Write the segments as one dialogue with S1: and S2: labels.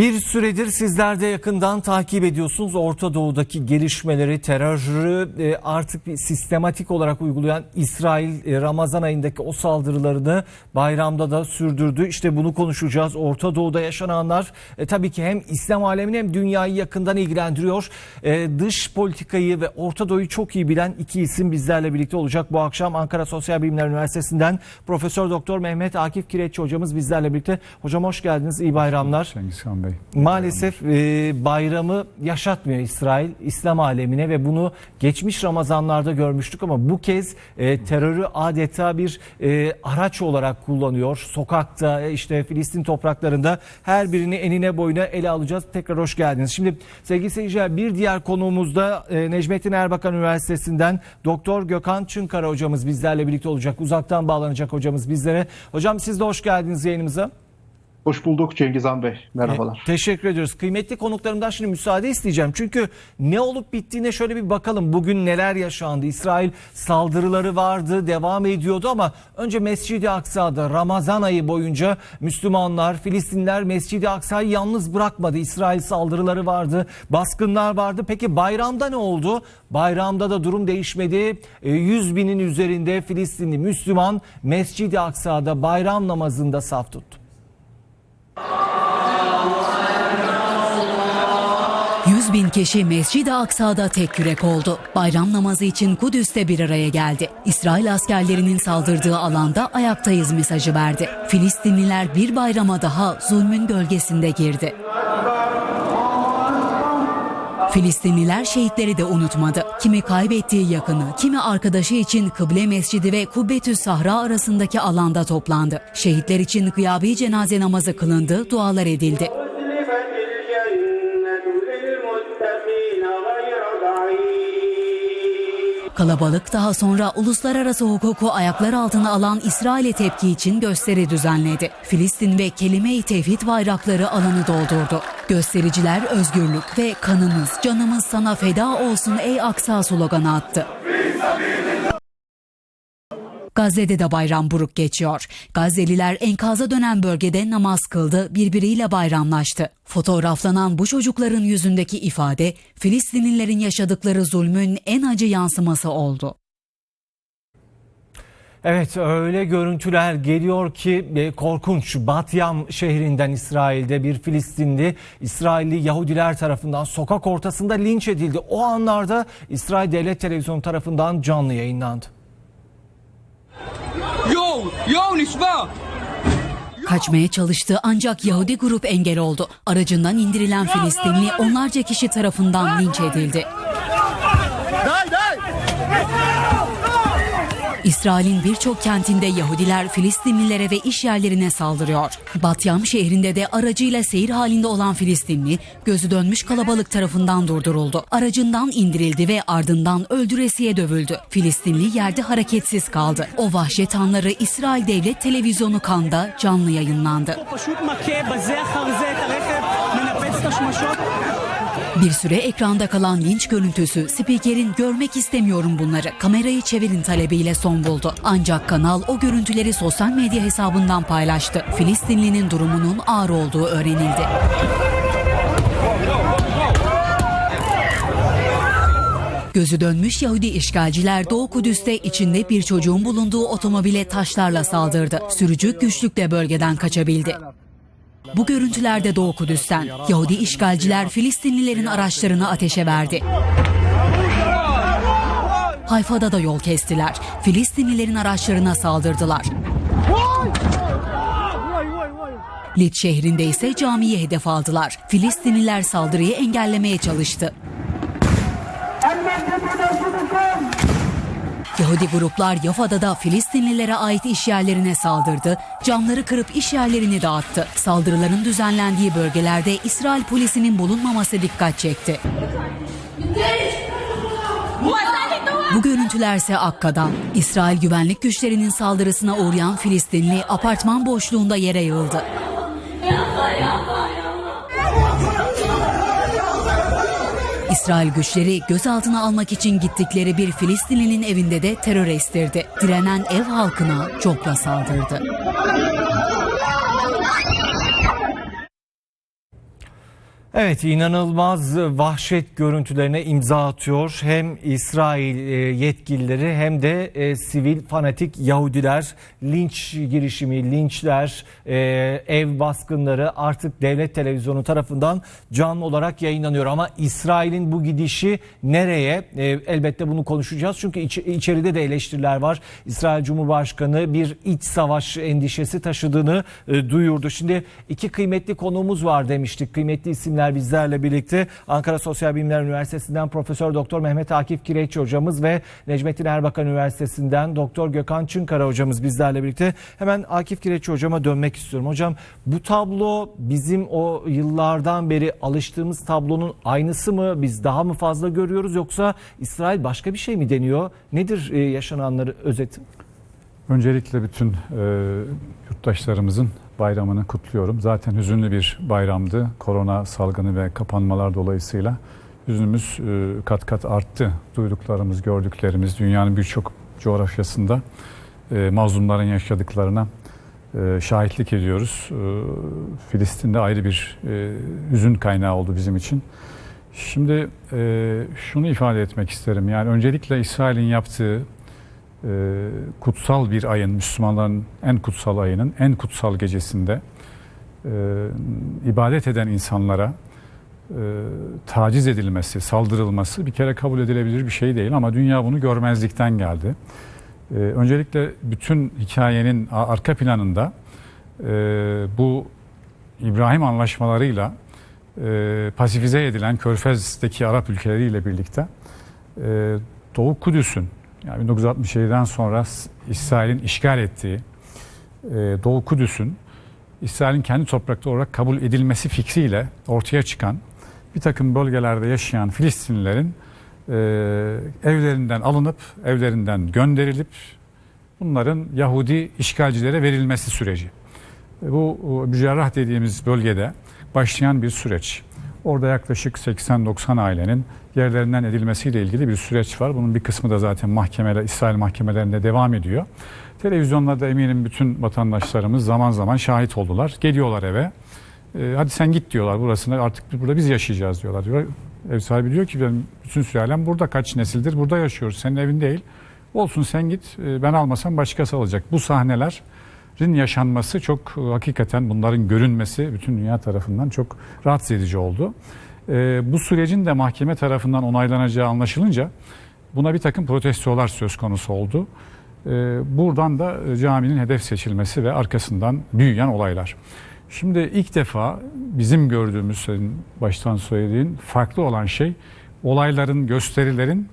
S1: Bir süredir sizler de yakından takip ediyorsunuz Orta Doğu'daki gelişmeleri, terörü e, artık bir sistematik olarak uygulayan İsrail e, Ramazan ayındaki o saldırılarını bayramda da sürdürdü. İşte bunu konuşacağız. Orta Doğu'da yaşananlar e, tabii ki hem İslam alemini hem dünyayı yakından ilgilendiriyor. E, dış politikayı ve Orta Doğu'yu çok iyi bilen iki isim bizlerle birlikte olacak. Bu akşam Ankara Sosyal Bilimler Üniversitesi'nden Profesör Doktor Mehmet Akif Kireççi hocamız bizlerle birlikte. Hocam hoş geldiniz. İyi bayramlar.
S2: Cengiz Bey.
S1: Maalesef e, bayramı yaşatmıyor İsrail İslam alemine ve bunu geçmiş Ramazanlarda görmüştük ama bu kez e, terörü adeta bir e, araç olarak kullanıyor. Sokakta e, işte Filistin topraklarında her birini enine boyuna ele alacağız. Tekrar hoş geldiniz. Şimdi sevgili seyirciler bir diğer konuğumuz da e, Necmettin Erbakan Üniversitesi'nden Doktor Gökhan Çınkara hocamız bizlerle birlikte olacak. Uzaktan bağlanacak hocamız bizlere. Hocam siz de hoş geldiniz yayınımıza.
S3: Hoş bulduk Cengiz Han Bey. Merhabalar.
S1: E, Teşekkür ediyoruz. Kıymetli konuklarımdan şimdi müsaade isteyeceğim. Çünkü ne olup bittiğine şöyle bir bakalım. Bugün neler yaşandı? İsrail saldırıları vardı, devam ediyordu ama önce Mescid-i Aksa'da Ramazan ayı boyunca Müslümanlar, Filistinler Mescid-i Aksa'yı yalnız bırakmadı. İsrail saldırıları vardı, baskınlar vardı. Peki bayramda ne oldu? Bayramda da durum değişmedi. E, 100 binin üzerinde Filistinli Müslüman Mescid-i Aksa'da bayram namazında saf tuttu.
S4: 100 bin kişi Mescid-i Aksa'da tek yürek oldu. Bayram namazı için Kudüs'te bir araya geldi. İsrail askerlerinin saldırdığı alanda ayaktayız mesajı verdi. Filistinliler bir bayrama daha zulmün gölgesinde girdi. Filistinliler şehitleri de unutmadı. Kimi kaybettiği yakını, kimi arkadaşı için Kıble Mescidi ve Kubbetü Sahra arasındaki alanda toplandı. Şehitler için gıyabi cenaze namazı kılındı, dualar edildi. Kalabalık daha sonra uluslararası hukuku ayaklar altına alan İsrail'e tepki için gösteri düzenledi. Filistin ve Kelime-i Tevhid bayrakları alanı doldurdu. Göstericiler özgürlük ve kanımız, canımız sana feda olsun ey Aksa sloganı attı. Gazze'de de bayram buruk geçiyor. Gazze'liler enkaza dönen bölgede namaz kıldı, birbiriyle bayramlaştı. Fotoğraflanan bu çocukların yüzündeki ifade Filistinlilerin yaşadıkları zulmün en acı yansıması oldu.
S1: Evet öyle görüntüler geliyor ki e, korkunç. Batyam şehrinden İsrail'de bir Filistinli İsrailli Yahudiler tarafından sokak ortasında linç edildi. O anlarda İsrail Devlet Televizyonu tarafından canlı yayınlandı.
S5: Yo, yo.
S4: Kaçmaya çalıştı ancak Yahudi grup engel oldu. Aracından indirilen Filistinli onlarca kişi tarafından linç edildi. Day, day. İsrail'in birçok kentinde Yahudiler Filistinlilere ve iş yerlerine saldırıyor. Batyam şehrinde de aracıyla seyir halinde olan Filistinli gözü dönmüş kalabalık tarafından durduruldu. Aracından indirildi ve ardından öldüresiye dövüldü. Filistinli yerde hareketsiz kaldı. O vahşet anları İsrail Devlet Televizyonu Kan'da canlı yayınlandı. Bir süre ekranda kalan linç görüntüsü spikerin görmek istemiyorum bunları kamerayı çevirin talebiyle son buldu. Ancak kanal o görüntüleri sosyal medya hesabından paylaştı. Filistinlinin durumunun ağır olduğu öğrenildi. Gözü dönmüş Yahudi işgalciler Doğu Kudüs'te içinde bir çocuğun bulunduğu otomobile taşlarla saldırdı. Sürücü güçlükle bölgeden kaçabildi. Bu görüntülerde Doğu Kudüs'ten Yahudi işgalciler Filistinlilerin araçlarını ateşe verdi. Hayfa'da da yol kestiler. Filistinlilerin araçlarına saldırdılar. Lit şehrinde ise camiyi hedef aldılar. Filistinliler saldırıyı engellemeye çalıştı. Yahudi gruplar Yafa'da da Filistinlilere ait işyerlerine saldırdı, camları kırıp işyerlerini dağıttı. Saldırıların düzenlendiği bölgelerde İsrail polisinin bulunmaması dikkat çekti. Bu görüntülerse Akka'dan. İsrail güvenlik güçlerinin saldırısına uğrayan Filistinli apartman boşluğunda yere yığıldı. İsrail güçleri gözaltına almak için gittikleri bir Filistinlinin evinde de terör estirdi. Direnen ev halkına çokla saldırdı.
S1: Evet inanılmaz vahşet görüntülerine imza atıyor. Hem İsrail e, yetkilileri hem de e, sivil fanatik Yahudiler linç girişimi, linçler, e, ev baskınları artık devlet televizyonu tarafından canlı olarak yayınlanıyor. Ama İsrail'in bu gidişi nereye? Elbette bunu konuşacağız. Çünkü iç- içeride de eleştiriler var. İsrail Cumhurbaşkanı bir iç savaş endişesi taşıdığını duyurdu. Şimdi iki kıymetli konuğumuz var demiştik. Kıymetli isimler bizlerle birlikte. Ankara Sosyal Bilimler Üniversitesi'nden Profesör Doktor Mehmet Akif Kireççi hocamız ve Necmettin Erbakan Üniversitesi'nden Doktor Gökhan Çınkara hocamız bizlerle birlikte. Hemen Akif Kireççi hocama dönmek istiyorum. Hocam bu tablo bizim o yıllardan beri alıştığımız tablonun aynısı mı? Biz daha mı fazla görüyoruz yoksa İsrail başka bir şey mi deniyor? Nedir e, yaşananları özeti?
S2: Öncelikle bütün e, yurttaşlarımızın bayramını kutluyorum. Zaten hüzünlü bir bayramdı. Korona salgını ve kapanmalar dolayısıyla hüznümüz e, kat kat arttı. Duyduklarımız, gördüklerimiz dünyanın birçok coğrafyasında e, mazlumların yaşadıklarına e, şahitlik ediyoruz. Filistin'de ayrı bir hüzün kaynağı oldu bizim için. Şimdi şunu ifade etmek isterim. Yani öncelikle İsrail'in yaptığı e, kutsal bir ayın, Müslümanların en kutsal ayının en kutsal gecesinde e, ibadet eden insanlara e, taciz edilmesi, saldırılması bir kere kabul edilebilir bir şey değil ama dünya bunu görmezlikten geldi. E, öncelikle bütün hikayenin arka planında e, bu İbrahim anlaşmalarıyla e, pasifize edilen Körfez'deki Arap ülkeleriyle birlikte e, Doğu Kudüs'ün yani 1967'den sonra İsrail'in işgal ettiği e, Doğu Kudüs'ün İsrail'in kendi toprakları olarak kabul edilmesi fikriyle ortaya çıkan bir takım bölgelerde yaşayan Filistinlilerin e, evlerinden alınıp evlerinden gönderilip bunların Yahudi işgalcilere verilmesi süreci. E, Bu o, Mücerrah dediğimiz bölgede başlayan bir süreç. Orada yaklaşık 80-90 ailenin yerlerinden edilmesiyle ilgili bir süreç var. Bunun bir kısmı da zaten mahkemeler, İsrail mahkemelerinde devam ediyor. Televizyonlarda eminim bütün vatandaşlarımız zaman zaman şahit oldular. Geliyorlar eve. E, hadi sen git diyorlar burasına artık burada biz yaşayacağız diyorlar. Diyor, ev sahibi diyor ki benim bütün sülalem burada kaç nesildir burada yaşıyoruz. Senin evin değil. Olsun sen git e, ben almasam başkası alacak. Bu sahneler yaşanması çok e, hakikaten bunların görünmesi bütün dünya tarafından çok rahatsız edici oldu. E, bu sürecin de mahkeme tarafından onaylanacağı anlaşılınca buna bir takım protestolar söz konusu oldu. E, buradan da e, caminin hedef seçilmesi ve arkasından büyüyen olaylar. Şimdi ilk defa bizim gördüğümüz senin baştan söylediğin farklı olan şey olayların, gösterilerin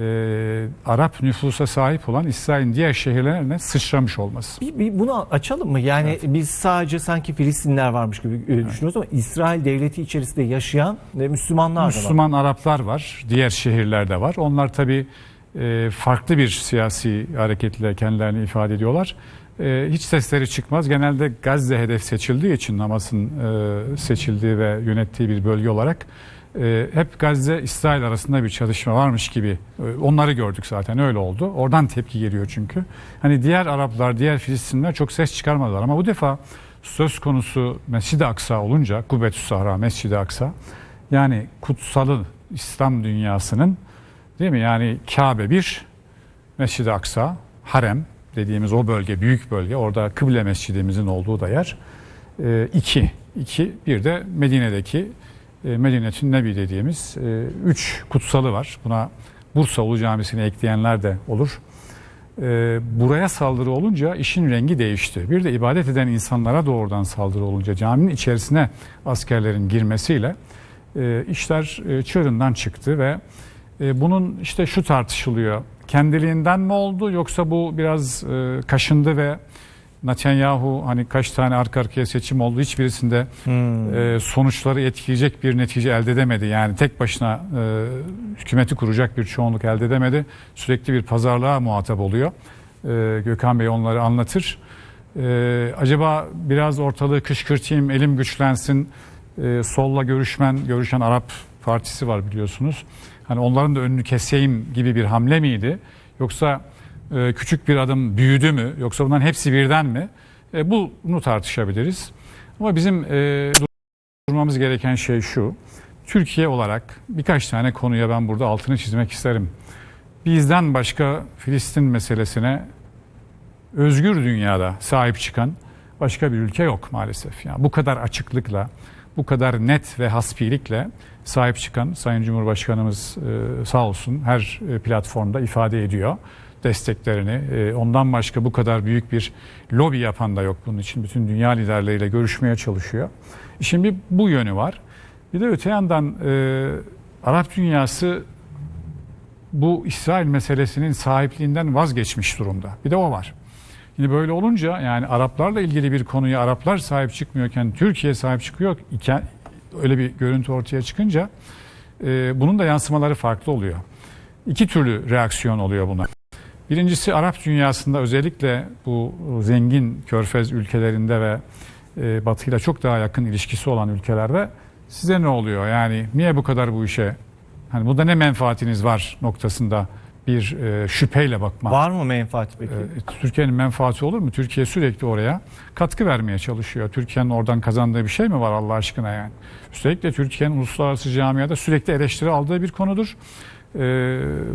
S2: e, Arap nüfusa sahip olan İsrail'in diğer şehirlerine sıçramış olması.
S1: Bir, bir bunu açalım mı? Yani biz sadece sanki Filistinler varmış gibi e, düşünüyoruz ama İsrail devleti içerisinde yaşayan e, Müslümanlar da var.
S2: Müslüman Araplar var, diğer şehirlerde var. Onlar tabii e, farklı bir siyasi hareketle kendilerini ifade ediyorlar. E, hiç sesleri çıkmaz. Genelde Gazze hedef seçildiği için Hamas'ın e, seçildiği ve yönettiği bir bölge olarak hep Gazze İsrail arasında bir çatışma varmış gibi e, onları gördük zaten öyle oldu. Oradan tepki geliyor çünkü. Hani diğer Araplar, diğer Filistinler çok ses çıkarmadılar ama bu defa söz konusu Mescid-i Aksa olunca Kubbetü Sahra Mescid-i Aksa yani kutsalı İslam dünyasının değil mi? Yani Kabe bir, Mescid-i Aksa, Harem dediğimiz o bölge, büyük bölge. Orada kıble mescidimizin olduğu da yer. Ee, iki, iki. Bir de Medine'deki e, Medine-tün Nebi dediğimiz e, üç kutsalı var. Buna Bursa Ulu Camisi'ni ekleyenler de olur. Ee, buraya saldırı olunca işin rengi değişti. Bir de ibadet eden insanlara doğrudan saldırı olunca caminin içerisine askerlerin girmesiyle e, işler e, çığırından çıktı ve e, bunun işte şu tartışılıyor. Kendiliğinden mi oldu yoksa bu biraz e, kaşındı ve Netanyahu hani kaç tane arka arkaya seçim oldu hiçbirisinde e, sonuçları etkileyecek bir netice elde edemedi. Yani tek başına e, hükümeti kuracak bir çoğunluk elde edemedi. Sürekli bir pazarlığa muhatap oluyor. E, Gökhan Bey onları anlatır. E, acaba biraz ortalığı kışkırtayım, elim güçlensin, e, solla görüşmen, görüşen Arap Partisi var biliyorsunuz. Hani onların da önünü keseyim gibi bir hamle miydi? Yoksa e, küçük bir adım büyüdü mü? Yoksa bunların hepsi birden mi? E, bunu tartışabiliriz. Ama bizim e, Durmamız gereken şey şu. Türkiye olarak birkaç tane konuya ben burada altını çizmek isterim. Bizden başka Filistin meselesine özgür dünyada sahip çıkan başka bir ülke yok maalesef. Yani bu kadar açıklıkla, bu kadar net ve hasbilikle sahip çıkan Sayın Cumhurbaşkanımız e, sağ olsun her e, platformda ifade ediyor desteklerini. E, Ondan başka bu kadar büyük bir lobi yapan da yok bunun için. Bütün dünya liderleriyle görüşmeye çalışıyor. Bir bu yönü var. Bir de öte yandan e, Arap dünyası bu İsrail meselesinin sahipliğinden vazgeçmiş durumda. Bir de o var. Şimdi böyle olunca yani Araplarla ilgili bir konuya Araplar sahip çıkmıyorken Türkiye sahip çıkıyor iken öyle bir görüntü ortaya çıkınca e, bunun da yansımaları farklı oluyor. İki türlü reaksiyon oluyor buna. Birincisi Arap dünyasında özellikle bu zengin körfez ülkelerinde ve e, batıyla çok daha yakın ilişkisi olan ülkelerde size ne oluyor? Yani niye bu kadar bu işe hani burada ne menfaatiniz var noktasında bir e, şüpheyle bakmak.
S1: Var mı menfaati peki?
S2: Ee, Türkiye'nin menfaati olur mu? Türkiye sürekli oraya katkı vermeye çalışıyor. Türkiye'nin oradan kazandığı bir şey mi var Allah aşkına yani? Üstelik de Türkiye'nin uluslararası camiada sürekli eleştiri aldığı bir konudur. Ee,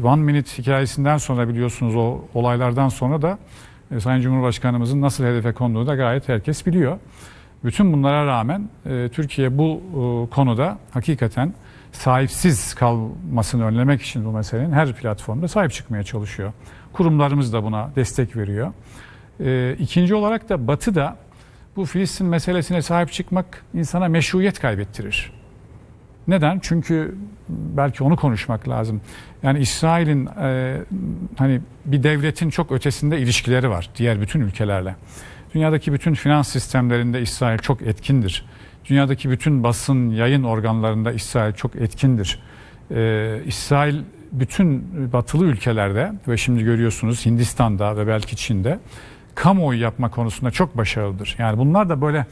S2: One Minute hikayesinden sonra biliyorsunuz o olaylardan sonra da e, Sayın Cumhurbaşkanımızın nasıl hedefe konduğunu da gayet herkes biliyor. Bütün bunlara rağmen e, Türkiye bu e, konuda hakikaten sahipsiz kalmasını önlemek için bu meselenin her platformda sahip çıkmaya çalışıyor. Kurumlarımız da buna destek veriyor. E, ikinci olarak da Batı da bu Filistin meselesine sahip çıkmak insana meşruiyet kaybettirir. Neden? Çünkü belki onu konuşmak lazım. Yani İsrail'in e, hani bir devletin çok ötesinde ilişkileri var diğer bütün ülkelerle. Dünyadaki bütün finans sistemlerinde İsrail çok etkindir. Dünyadaki bütün basın, yayın organlarında İsrail çok etkindir. Ee, İsrail bütün batılı ülkelerde ve şimdi görüyorsunuz Hindistan'da ve belki Çin'de kamuoyu yapma konusunda çok başarılıdır. Yani bunlar da böyle e,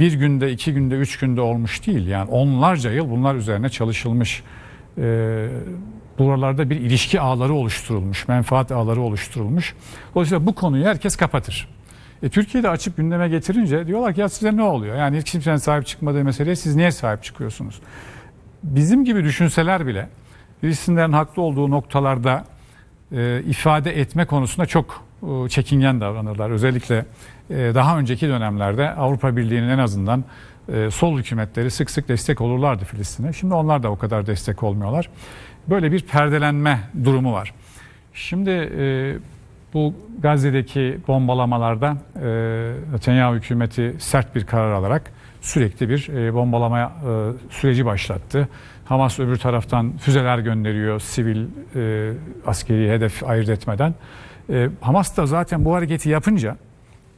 S2: bir günde, iki günde, üç günde olmuş değil. Yani onlarca yıl bunlar üzerine çalışılmış. Ee, buralarda bir ilişki ağları oluşturulmuş, menfaat ağları oluşturulmuş. Dolayısıyla bu konuyu herkes kapatır. E, Türkiye'de açıp gündeme getirince diyorlar ki ya size ne oluyor? Yani hiç kimsenin sahip çıkmadığı meseleye siz niye sahip çıkıyorsunuz? Bizim gibi düşünseler bile Filistinlerin haklı olduğu noktalarda e, ifade etme konusunda çok e, çekingen davranırlar. Özellikle e, daha önceki dönemlerde Avrupa Birliği'nin en azından e, sol hükümetleri sık sık destek olurlardı Filistin'e. Şimdi onlar da o kadar destek olmuyorlar. Böyle bir perdelenme durumu var. Şimdi e, bu Gazze'deki bombalamalarda e, Netanyahu hükümeti sert bir karar alarak sürekli bir e, bombalama e, süreci başlattı. Hamas öbür taraftan füzeler gönderiyor sivil e, askeri hedef ayırt etmeden. E, Hamas da zaten bu hareketi yapınca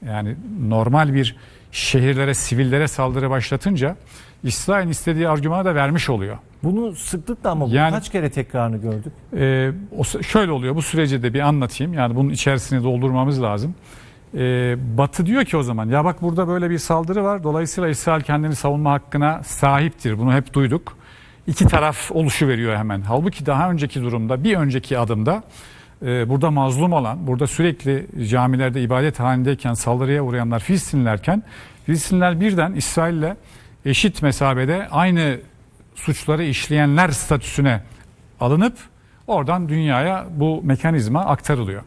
S2: yani normal bir şehirlere, sivillere saldırı başlatınca İsrail'in istediği argümanı da vermiş oluyor.
S1: Bunu sıklıkla ama bu
S2: Yani-
S1: kaç kere tekrarını gördük?
S2: Ee, o, şöyle oluyor bu süreci de bir anlatayım. Yani bunun içerisini doldurmamız lazım. Ee, Batı diyor ki o zaman ya bak burada böyle bir saldırı var. Dolayısıyla İsrail kendini savunma hakkına sahiptir. Bunu hep duyduk. İki taraf oluşu veriyor hemen. Halbuki daha önceki durumda bir önceki adımda e, burada mazlum olan, burada sürekli camilerde ibadet halindeyken saldırıya uğrayanlar Filistinlilerken Filistinliler birden İsrail'le eşit mesabede aynı suçları işleyenler statüsüne alınıp oradan dünyaya bu mekanizma aktarılıyor.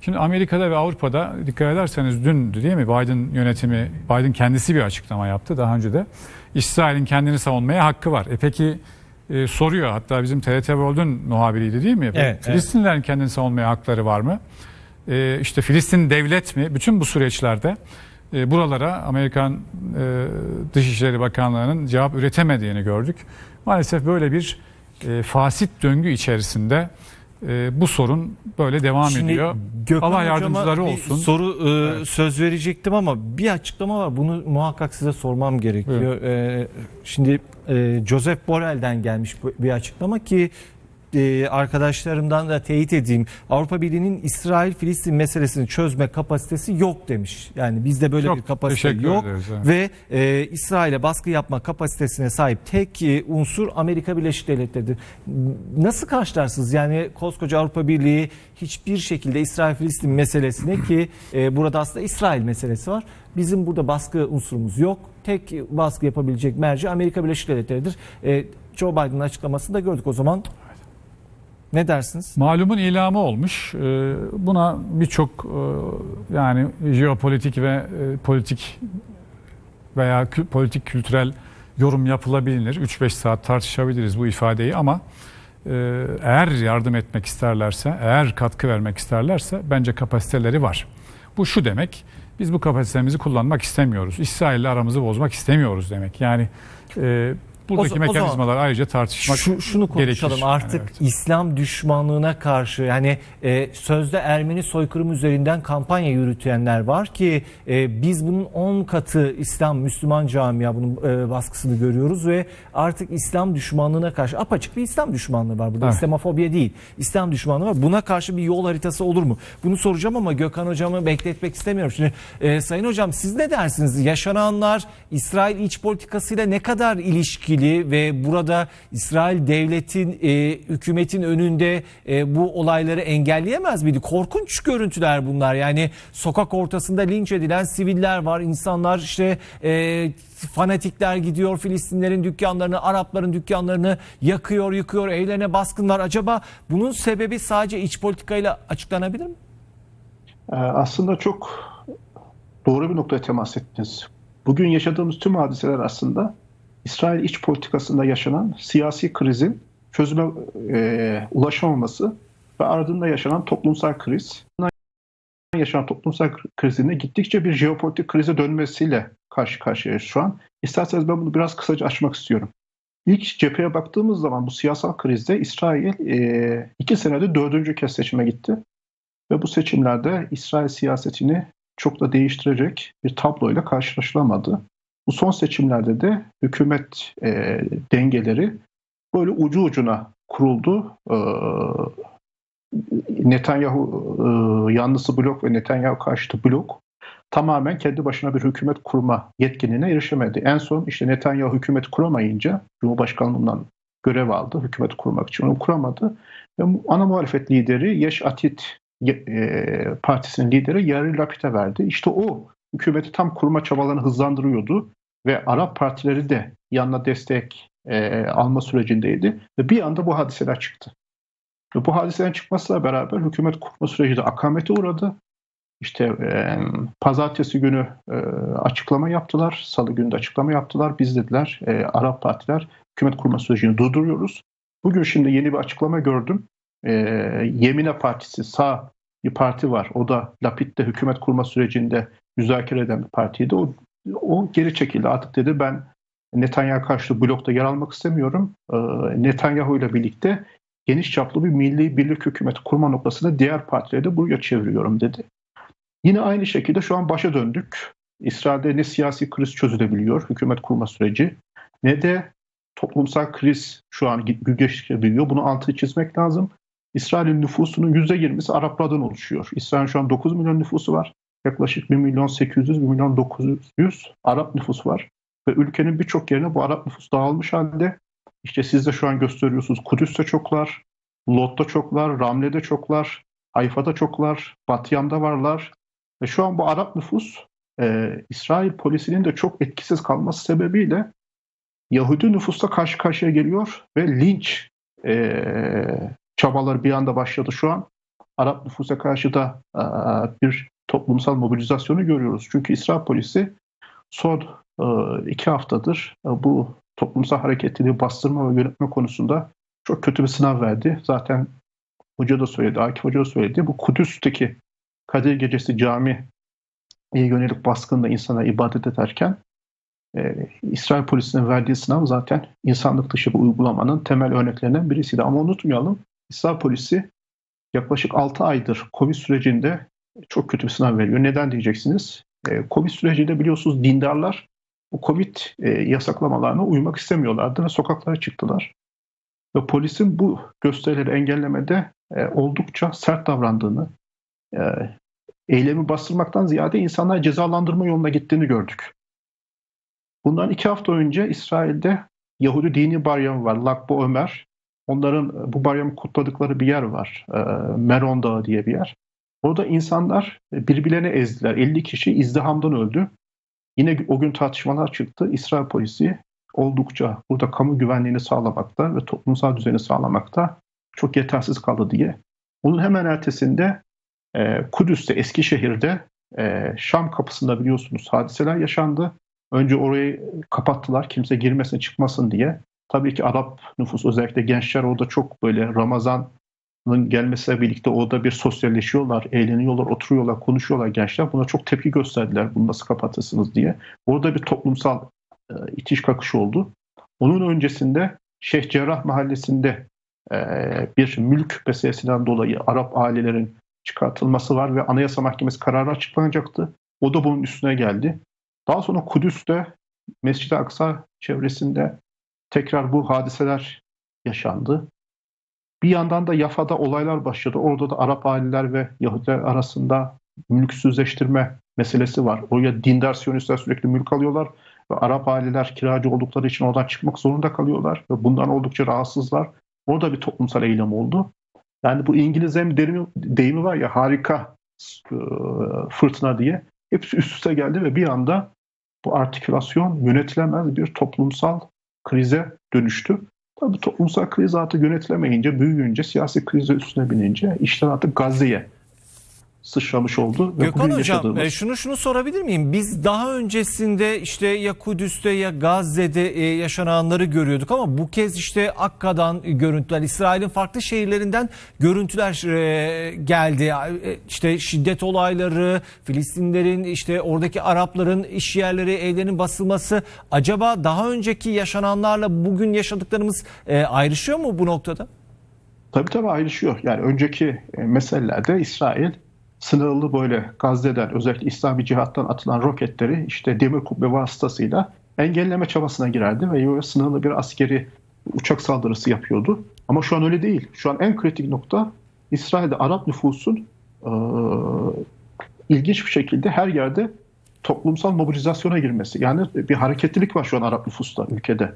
S2: Şimdi Amerika'da ve Avrupa'da dikkat ederseniz dün değil mi Biden yönetimi, Biden kendisi bir açıklama yaptı daha önce de. İsrail'in kendini savunmaya hakkı var. E peki e, soruyor hatta bizim TRT World'un muhabiriydi değil mi?
S1: Evet,
S2: Filistinlilerin kendini savunmaya hakları var mı? E, işte Filistin devlet mi? Bütün bu süreçlerde e, buralara Amerikan e, Dışişleri Bakanlığı'nın cevap üretemediğini gördük. Maalesef böyle bir e, fasit döngü içerisinde e, bu sorun böyle devam
S1: Şimdi
S2: ediyor.
S1: Gökhan
S2: Allah yardımcıları olsun.
S1: soru e,
S2: Evet.
S1: söz verecektim ama bir açıklama var. Bunu muhakkak size sormam gerekiyor. E, şimdi e, Joseph Borrell'den gelmiş bir açıklama ki e, arkadaşlarımdan da teyit edeyim. Avrupa Birliği'nin İsrail-Filistin meselesini çözme kapasitesi yok demiş. Yani bizde böyle
S2: Çok
S1: bir kapasite yok
S2: ederiz, evet.
S1: ve e, İsrail'e baskı yapma kapasitesine sahip tek e, unsur Amerika Birleşik Devletleri'dir. Nasıl karşılarsınız? Yani koskoca Avrupa Birliği hiçbir şekilde İsrail-Filistin meselesine ki e, burada aslında İsrail meselesi var. Bizim burada baskı unsurumuz yok. Tek baskı yapabilecek merci Amerika Birleşik Devletleri'dir. E, Joe Biden'ın açıklamasını da gördük o zaman. Ne dersiniz?
S2: Malumun ilamı olmuş. Ee, Buna birçok e, yani jeopolitik ve e, politik veya politik kültürel yorum yapılabilir. 3-5 saat tartışabiliriz bu ifadeyi ama e, eğer yardım etmek isterlerse, eğer katkı vermek isterlerse bence kapasiteleri var. Bu şu demek, biz bu kapasitemizi kullanmak istemiyoruz. İsrail'le aramızı bozmak istemiyoruz demek. Yani buradaki
S1: O- o zaman-
S2: mekanizmalar ayrıca tartışmak
S1: Şu, şunu konuşalım
S2: gerekir.
S1: artık
S2: Evet.
S1: İslam düşmanlığına karşı yani e, sözde Ermeni soykırım üzerinden kampanya yürütenler var ki e, biz bunun 10 katı İslam Müslüman camia bunun e, baskısını görüyoruz ve artık İslam düşmanlığına karşı apaçık bir İslam düşmanlığı var burada
S2: Evet.
S1: İslamofobiya değil İslam düşmanlığı var buna karşı bir yol haritası olur mu? Bunu soracağım ama Gökhan hocamı bekletmek istemiyorum. Şimdi e, Sayın hocam siz ne dersiniz? Yaşananlar İsrail iç politikasıyla ne kadar ilişkili ve burada İsrail devletin, e, hükümetin önünde e, bu olayları engelleyemez miydi? Korkunç görüntüler bunlar. Yani sokak ortasında linç edilen siviller var. İnsanlar işte e, fanatikler gidiyor Filistinlerin dükkanlarını, Arapların dükkanlarını yakıyor, yıkıyor, evlerine baskın var. Acaba bunun sebebi sadece iç politikayla açıklanabilir mi?
S3: Ee, Aslında çok doğru bir noktaya temas ettiniz. Bugün yaşadığımız tüm hadiseler aslında İsrail iç politikasında yaşanan siyasi krizin çözüme e, ulaşamaması ve ardında yaşanan toplumsal kriz. yaşanan toplumsal krizinde gittikçe bir jeopolitik krize dönmesiyle karşı karşıyayız şu an. İsterseniz ben bunu biraz kısaca açmak istiyorum. İlk cepheye baktığımız zaman bu siyasal krizde İsrail e, iki senede dördüncü kez seçime gitti. Ve bu seçimlerde İsrail siyasetini çok da değiştirecek bir tabloyla karşılaşılamadı. Bu son seçimlerde de hükümet e, dengeleri böyle ucu ucuna kuruldu. E, Netanyahu e, yanlısı blok ve Netanyahu karşıtı blok tamamen kendi başına bir hükümet kurma yetkinliğine erişemedi. En son işte Netanyahu hükümet kuramayınca Cumhurbaşkanlığından görev aldı hükümet kurmak için onu kuramadı. Ve ana muhalefet lideri Yeş Atit e, partisinin lideri Yair Lapid'e verdi. İşte o hükümeti tam kurma çabalarını hızlandırıyordu ve Arap partileri de yanına destek e, alma sürecindeydi ve bir anda bu hadiseler çıktı. Ve bu hadiselerin çıkmasıyla beraber hükümet kurma süreci de akamete uğradı. İşte e, pazartesi günü e, açıklama yaptılar, salı günü de açıklama yaptılar. Biz dediler e, Arap partiler hükümet kurma sürecini durduruyoruz. Bugün şimdi yeni bir açıklama gördüm. E, Yemine Partisi sağ bir parti var. O da Lapid'le hükümet kurma sürecinde müzakere eden bir partiydi. O, o geri çekildi. Artık dedi ben Netanyahu karşıtı blokta yer almak istemiyorum. E, Netanyahu ile birlikte geniş çaplı bir milli birlik hükümeti kurma noktasında diğer partileri de buraya çeviriyorum dedi. Yine aynı şekilde şu an başa döndük. İsrail'de ne siyasi kriz çözülebiliyor, hükümet kurma süreci, ne de toplumsal kriz şu an geçebiliyor. Bunu altını çizmek lazım. İsrail'in nüfusunun %20'si Araplardan oluşuyor. İsrail'in şu an 9 milyon nüfusu var. Yaklaşık 1 milyon 800, 1 milyon 900 Arap nüfusu var. Ve ülkenin birçok yerine bu Arap nüfus dağılmış halde. İşte siz de şu an gösteriyorsunuz. Kudüs'te çoklar, Lot'ta çoklar, Ramle'de çoklar, Hayfa'da çoklar, Batyam'da varlar. Ve şu an bu Arap nüfus e, İsrail polisinin de çok etkisiz kalması sebebiyle Yahudi nüfusla karşı karşıya geliyor ve linç e, çabaları bir anda başladı şu an. Arap nüfusa karşı da e, bir toplumsal mobilizasyonu görüyoruz. Çünkü İsrail polisi son e, iki haftadır e, bu toplumsal hareketliliği bastırma ve yönetme konusunda çok kötü bir sınav verdi. Zaten hoca da söyledi, Akif Hoca da söyledi. Bu Kudüs'teki Kadir Gecesi cami yönelik baskında insana ibadet ederken e, İsrail polisinin verdiği sınav zaten insanlık dışı bir uygulamanın temel örneklerinden birisiydi. Ama unutmayalım İsrail polisi yaklaşık 6 aydır Covid sürecinde çok kötü bir sınav veriyor. Neden diyeceksiniz? E, Covid sürecinde biliyorsunuz dindarlar bu Covid e, yasaklamalarına uymak istemiyorlardı ve sokaklara çıktılar. Ve polisin bu gösterileri engellemede e, oldukça sert davrandığını, e, eylemi bastırmaktan ziyade insanlar cezalandırma yoluna gittiğini gördük. Bundan iki hafta önce İsrail'de Yahudi dini bayramı var. Lakbo Ömer. Onların bu bayramı kutladıkları bir yer var. E, Meron Dağı diye bir yer. Orada insanlar birbirlerine ezdiler. 50 kişi izdihamdan öldü. Yine o gün tartışmalar çıktı. İsrail polisi oldukça burada kamu güvenliğini sağlamakta ve toplumsal düzeni sağlamakta çok yetersiz kaldı diye. Bunun hemen ertesinde e, Kudüs'te, Eskişehir'de e, Şam kapısında biliyorsunuz hadiseler yaşandı. Önce orayı kapattılar kimse girmesin çıkmasın diye. Tabii ki Arap nüfus özellikle gençler orada çok böyle Ramazan'ın gelmesiyle birlikte orada bir sosyalleşiyorlar, eğleniyorlar, oturuyorlar, konuşuyorlar gençler. Buna çok tepki gösterdiler bunu nasıl kapatırsınız diye. Orada bir toplumsal e, itiş kakış oldu. Onun öncesinde Şeyh Cerrah mahallesinde e, bir mülk meselesinden dolayı Arap ailelerin çıkartılması var ve Anayasa Mahkemesi kararı açıklanacaktı. O da bunun üstüne geldi. Daha sonra Kudüs'te Mescid-i Aksa çevresinde tekrar bu hadiseler yaşandı. Bir yandan da Yafa'da olaylar başladı. Orada da Arap aileler ve Yahudiler arasında mülksüzleştirme meselesi var. Oraya dindar Siyonistler sürekli mülk alıyorlar ve Arap aileler kiracı oldukları için oradan çıkmak zorunda kalıyorlar ve bundan oldukça rahatsızlar. Orada bir toplumsal eylem oldu. Yani bu İngilizce bir deyimi, deyimi var ya harika e, fırtına diye. Hepsi üst üste geldi ve bir anda bu artikülasyon yönetilemez bir toplumsal krize dönüştü. Tabii toplumsal kriz artık yönetilemeyince, büyüyünce, siyasi krize üstüne binince işler artık Gazze'ye sıçramış oldu. Ve
S1: Gökhan
S3: bugün
S1: Hocam
S3: yaşadığımız-
S1: e, şunu şunu sorabilir miyim? Biz daha öncesinde işte ya Kudüs'te ya Gazze'de e, yaşananları görüyorduk ama bu kez işte Akka'dan görüntüler, İsrail'in farklı şehirlerinden görüntüler e, geldi. E, İşte şiddet olayları, Filistinlerin işte oradaki Arapların iş yerleri, evlerinin basılması acaba daha önceki yaşananlarla bugün yaşadıklarımız e, ayrışıyor mu bu noktada?
S3: Tabii tabii ayrışıyor. Yani önceki meselelerde İsrail sınırlı böyle Gazze'den özellikle İslami cihattan atılan roketleri işte demir kubbe vasıtasıyla engelleme çabasına girerdi ve sınırlı bir askeri uçak saldırısı yapıyordu. Ama şu an öyle değil. Şu an en kritik nokta İsrail'de Arap nüfusun e, ilginç bir şekilde her yerde toplumsal mobilizasyona girmesi. Yani bir hareketlilik var şu an Arap nüfusta ülkede.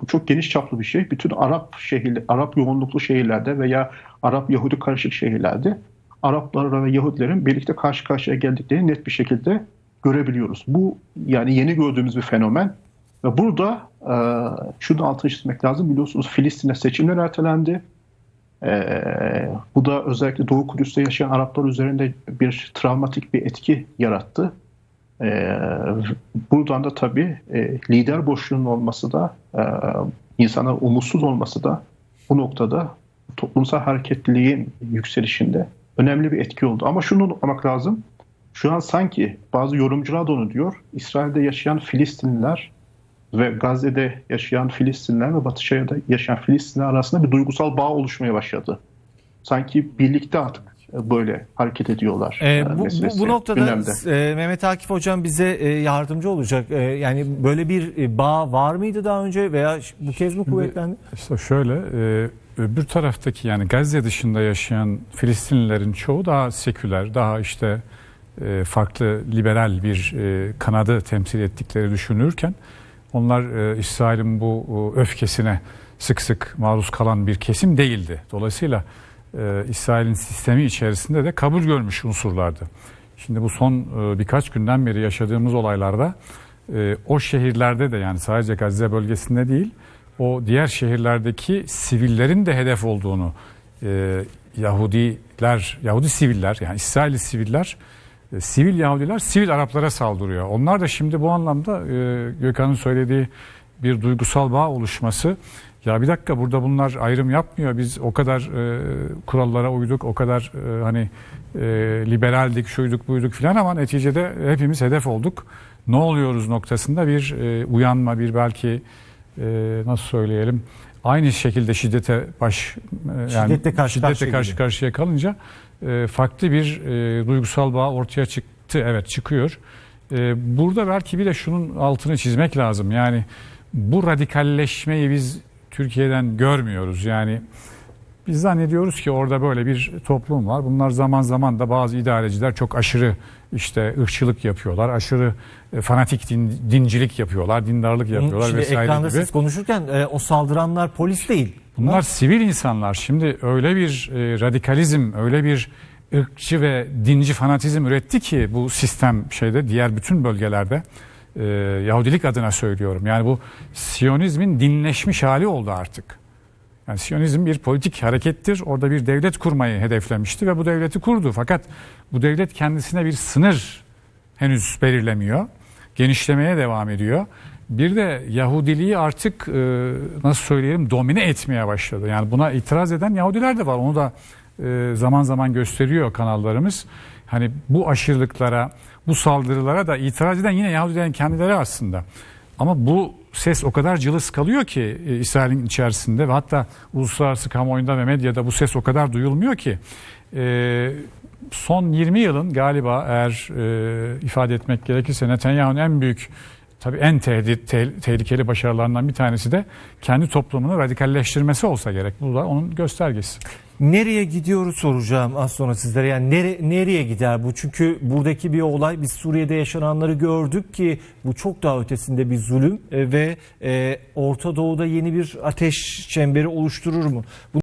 S3: Bu çok geniş çaplı bir şey. Bütün Arap şehir, Arap yoğunluklu şehirlerde veya Arap Yahudi karışık şehirlerde Araplar ve Yahudilerin birlikte karşı karşıya geldiklerini net bir şekilde görebiliyoruz. Bu yani yeni gördüğümüz bir fenomen ve burada e, şunu altını çizmek lazım. Biliyorsunuz Filistin'e seçimler ertelendi. E, bu da özellikle Doğu Kudüs'te yaşayan Araplar üzerinde bir travmatik bir etki yarattı. E, buradan da tabii e, lider boşluğunun olması da e, insana umutsuz olması da bu noktada toplumsal hareketliliğin yükselişinde önemli bir etki oldu. Ama şunu unutmamak lazım. Şu an sanki bazı yorumcular da onu diyor. İsrail'de yaşayan Filistinliler ve Gazze'de yaşayan Filistinliler ve Batı Şeria'da yaşayan Filistinliler arasında bir duygusal bağ oluşmaya başladı. Sanki birlikte artık böyle hareket ediyorlar.
S1: Ee,
S3: e,
S1: bu, bu, bu noktada
S3: gündemde.
S1: e, Mehmet Akif Hocam bize e, yardımcı olacak. E, yani böyle bir e, bağ var mıydı daha önce veya bu kez mi kuvvetlendi?
S2: İşte şöyle e, öbür taraftaki yani Gazze dışında yaşayan Filistinlilerin çoğu daha seküler, daha işte e, farklı liberal bir e, kanadı temsil ettikleri düşünülürken onlar e, İsrail'in bu o, öfkesine sık sık maruz kalan bir kesim değildi. Dolayısıyla e, İsrail'in sistemi içerisinde de kabul görmüş unsurlardı. Şimdi bu son e, birkaç günden beri yaşadığımız olaylarda e, o şehirlerde de yani sadece Gazze bölgesinde değil o diğer şehirlerdeki sivillerin de hedef olduğunu e, Yahudiler, Yahudi siviller yani İsrailli siviller e, sivil Yahudiler sivil Araplara saldırıyor. Onlar da şimdi bu anlamda e, Gökhan'ın söylediği bir duygusal bağ oluşması ya bir dakika burada bunlar ayrım yapmıyor. Biz o kadar e, kurallara uyduk, o kadar e, hani e, liberaldik, şuyduk, buyduk filan ama neticede hepimiz hedef olduk. Ne oluyoruz noktasında bir e, uyanma, bir belki e, nasıl söyleyelim aynı şekilde şiddete baş e, yani
S1: Şiddetle karşı karşıya
S2: karşı
S1: geliyor.
S2: karşıya kalınca e, farklı bir e, duygusal bağ ortaya çıktı. Evet çıkıyor. E, burada belki bir de şunun altını çizmek lazım. Yani bu radikalleşmeyi biz Türkiye'den görmüyoruz. Yani biz zannediyoruz ki orada böyle bir toplum var. Bunlar zaman zaman da bazı idareciler çok aşırı işte ırkçılık yapıyorlar. Aşırı e, fanatik din- dincilik yapıyorlar, dindarlık yapıyorlar
S1: Şimdi
S2: vesaire
S1: ekranda
S2: gibi.
S1: siz konuşurken e, o saldıranlar polis değil.
S2: Bunlar sivil insanlar. Şimdi öyle bir e, radikalizm, öyle bir ırkçı ve dinci fanatizm üretti ki bu sistem şeyde diğer bütün bölgelerde e, Yahudilik adına söylüyorum. Yani bu Siyonizmin dinleşmiş hali oldu artık. Yani Siyonizm bir politik harekettir. Orada bir devlet kurmayı hedeflemişti ve bu devleti kurdu. Fakat bu devlet kendisine bir sınır henüz belirlemiyor. Genişlemeye devam ediyor. Bir de Yahudiliği artık e, nasıl söyleyelim domine etmeye başladı. Yani buna itiraz eden Yahudiler de var. Onu da e, zaman zaman gösteriyor kanallarımız. Hani bu aşırılıklara, bu saldırılara da itiraz eden yine Yahudilerin kendileri aslında. Ama bu ses o kadar cılız kalıyor ki e, İsrail'in içerisinde ve hatta uluslararası kamuoyunda ve medyada bu ses o kadar duyulmuyor ki e, son 20 yılın galiba eğer e, ifade etmek gerekirse Netanyahu'nun en büyük tabii en tehdit, te- tehlikeli başarılarından bir tanesi de kendi toplumunu radikalleştirmesi olsa gerek. Bu da onun göstergesi.
S1: Nereye gidiyoruz soracağım az sonra sizlere. Yani nere, nereye gider bu? Çünkü buradaki bir olay biz Suriye'de yaşananları gördük ki bu çok daha ötesinde bir zulüm e, ve e, Orta Doğu'da yeni bir ateş çemberi oluşturur mu? Bu